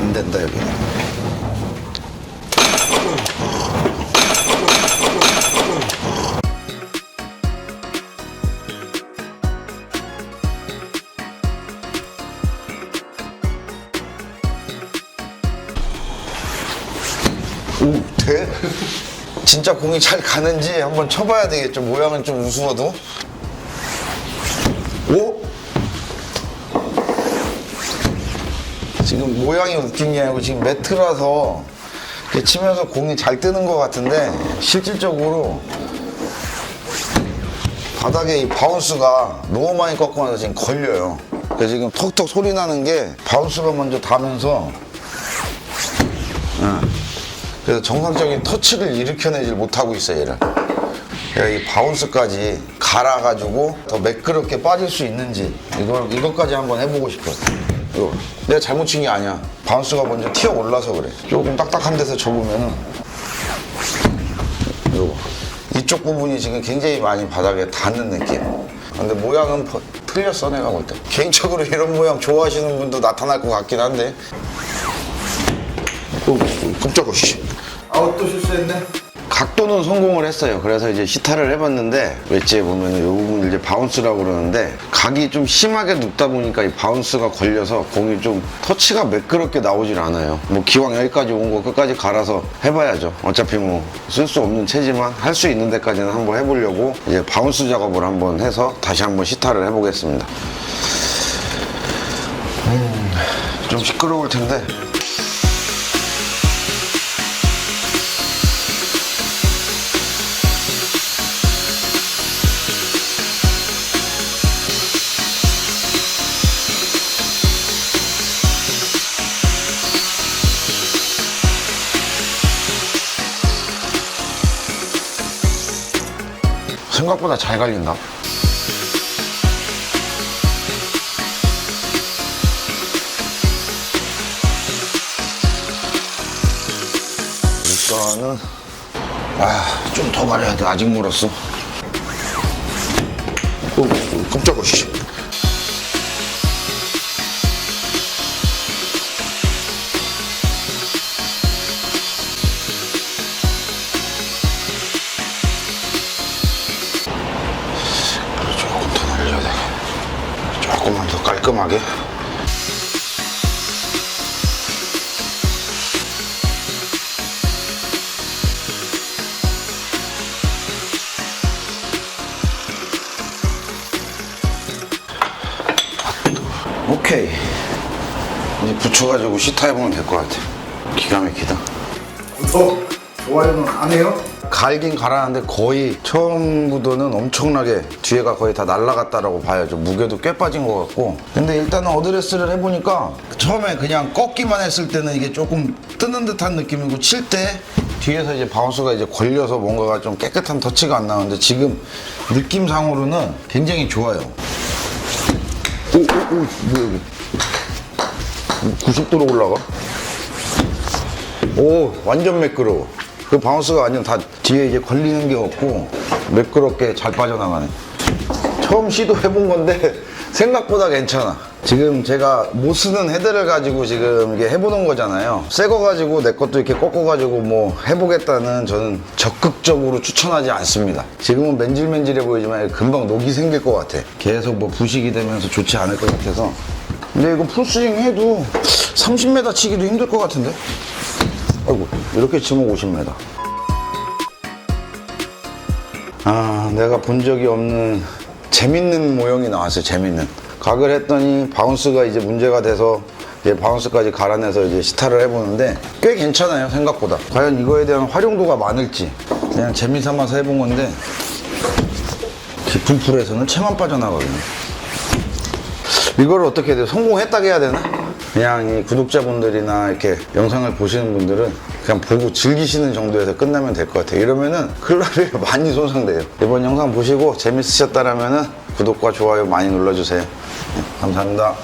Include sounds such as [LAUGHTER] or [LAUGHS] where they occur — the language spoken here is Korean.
안 된다 여기는. 오, 돼? 진짜 공이 잘 가는지 한번 쳐봐야 되겠죠. 모양은 좀 우스워도. 오? 지금 모양이 웃긴 게 아니고 지금 매트라서 치면서 공이 잘 뜨는 것 같은데 실질적으로 바닥에 이 바운스가 너무 많이 꺾어놔서 지금 걸려요. 그래서 지금 턱턱 소리 나는 게 바운스가 먼저 닿으면서 그래서 정상적인 터치를 일으켜내질 못하고 있어요, 얘를. 이 바운스까지 갈아가지고 더 매끄럽게 빠질 수 있는지 이걸 이것까지 한번 해보고 싶어요. 이거 내가 잘못 친 게 아니야. 바운스가 먼저 튀어 올라서 그래. 조금 딱딱한 데서 접으면은 이거 이쪽 부분이 지금 굉장히 많이 바닥에 닿는 느낌. 근데 모양은 버- 틀렸어 내가 볼 때. 개인적으로 이런 모양 좋아하시는 분도 나타날 것 같긴 한데. 오, 깜짝아 씨. 아웃 또 실수했네. 각도는 성공을 했어요. 그래서 이제 시타를 해봤는데 웨지에 보면 이 부분 이제 바운스라고 그러는데 각이 좀 심하게 눕다 보니까 이 바운스가 걸려서 공이 좀 터치가 매끄럽게 나오질 않아요. 뭐 기왕 여기까지 온 거 끝까지 갈아서 해봐야죠. 어차피 뭐 쓸 수 없는 채지만 할 수 있는 데까지는 한번 해보려고 이제 바운스 작업을 한번 해서 다시 한번 시타를 해보겠습니다. 음, 좀 시끄러울 텐데 생각보다 잘 갈린다. 일단은 아, 좀 더 가려야 돼. 아직 멀었어. 오, 깜짝아, 씨. 깔끔하게. 오케이. 이제 붙여가지고 시타해보면 될 것 같아. 기가 막히다. 구독, 좋아요는 안 해요? 갈긴 갈았는데 거의 처음부터는 엄청나게 뒤에가 거의 다 날라갔다라고 봐야죠. 무게도 꽤 빠진 것 같고. 근데 일단은 어드레스를 해보니까 처음에 그냥 꺾기만 했을 때는 이게 조금 뜨는 듯한 느낌이고 칠 때 뒤에서 이제 바운스가 이제 걸려서 뭔가가 좀 깨끗한 터치가 안 나오는데 지금 느낌상으로는 굉장히 좋아요. 오, 오, 오, 뭐야, 이게. 90도로 올라가? 오 완전 매끄러워 그 바운스가 완전 다 뒤에 이제 걸리는 게 없고 매끄럽게 잘 빠져나가네. 처음 시도해본 건데 [LAUGHS] 생각보다 괜찮아. 지금 제가 못 쓰는 헤드를 가지고 지금 이게 해보는 거잖아요. 새 거 가지고 내 것도 이렇게 꺾어가지고 뭐 해보겠다는 저는 적극적으로 추천하지 않습니다. 지금은 맨질맨질해 보이지만 금방 녹이 생길 것 같아. 계속 뭐 부식이 되면서 좋지 않을 것 같아서. 근데 이거 풀스윙 해도 30m 치기도 힘들 것 같은데 아이고 이렇게 치면 50m 아 내가 본 적이 없는 재밌는 모형이 나왔어요 재밌는 각을 했더니 바운스가 이제 문제가 돼서 이제 바운스까지 갈아내서 이제 시타를 해보는데 꽤 괜찮아요 생각보다 과연 이거에 대한 활용도가 많을지 그냥 재미삼아서 해본 건데 깊은 풀에서는 채만 빠져나가거든요 이걸 어떻게 해야 돼? 성공했다고 해야 되나? 그냥 이 구독자분들이나 이렇게 영상을 보시는 분들은 그냥 보고 즐기시는 정도에서 끝나면 될 것 같아요. 이러면은 클럽이 [LAUGHS] 많이 손상돼요. 이번 영상 보시고 재밌으셨다라면은 구독과 좋아요 많이 눌러주세요. 네, 감사합니다.